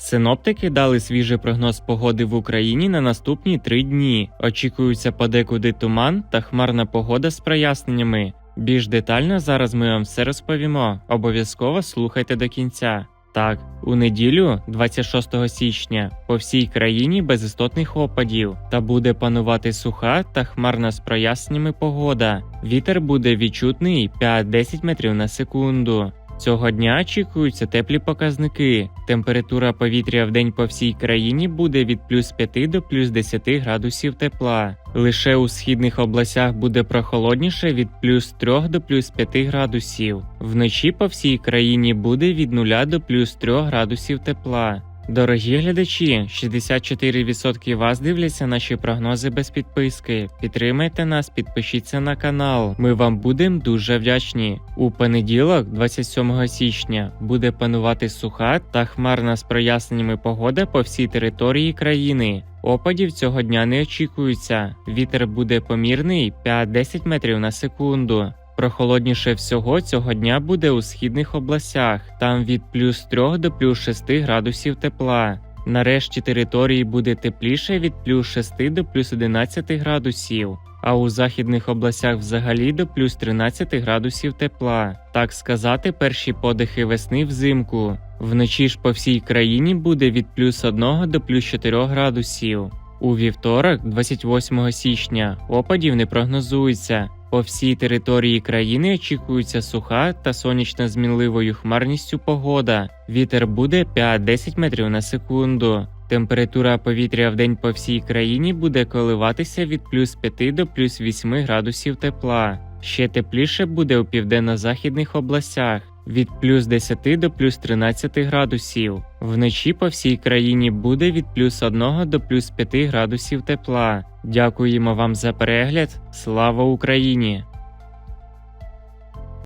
Синоптики дали свіжий прогноз погоди в Україні на наступні три дні. Очікується подекуди туман та хмарна погода з проясненнями. Більш детально зараз ми вам все розповімо. Обов'язково слухайте до кінця. Так, у неділю, 26 січня, по всій країні без істотних опадів та буде панувати суха та хмарна з проясненнями погода. Вітер буде відчутний 5-10 метрів на секунду. Цього дня очікуються теплі показники. Температура повітря в день по всій країні буде від плюс 5 до плюс 10 градусів тепла. Лише у східних областях буде прохолодніше від плюс 3 до плюс 5 градусів. Вночі по всій країні буде від 0 до плюс 3 градусів тепла. Дорогі глядачі, 64% вас дивляться наші прогнози без підписки. Підтримайте нас, підпишіться на канал. Ми вам будемо дуже вдячні. У понеділок, 27 січня, буде панувати суха та хмарна з проясненнями погода по всій території країни. Опадів цього дня не очікується. Вітер буде помірний 5-10 метрів на секунду. Прохолодніше всього цього дня буде у східних областях, там від плюс 3 до плюс 6 градусів тепла. Нарешті території буде тепліше від плюс 6 до плюс 11 градусів, а у західних областях взагалі до плюс 13 градусів тепла. Так сказати, перші подихи весни взимку. Вночі ж по всій країні буде від плюс 1 до плюс 4 градусів. У вівторок, 28 січня, опадів не прогнозується. По всій території країни очікується суха та сонячно змінливою хмарністю погода. Вітер буде 5-10 метрів на секунду. Температура повітря в день по всій країні буде коливатися від плюс 5 до плюс 8 градусів тепла. Ще тепліше буде у південно-західних областях від плюс 10 до плюс 13 градусів. Вночі по всій країні буде від плюс 1 до плюс 5 градусів тепла. Дякуємо вам за перегляд. Слава Україні!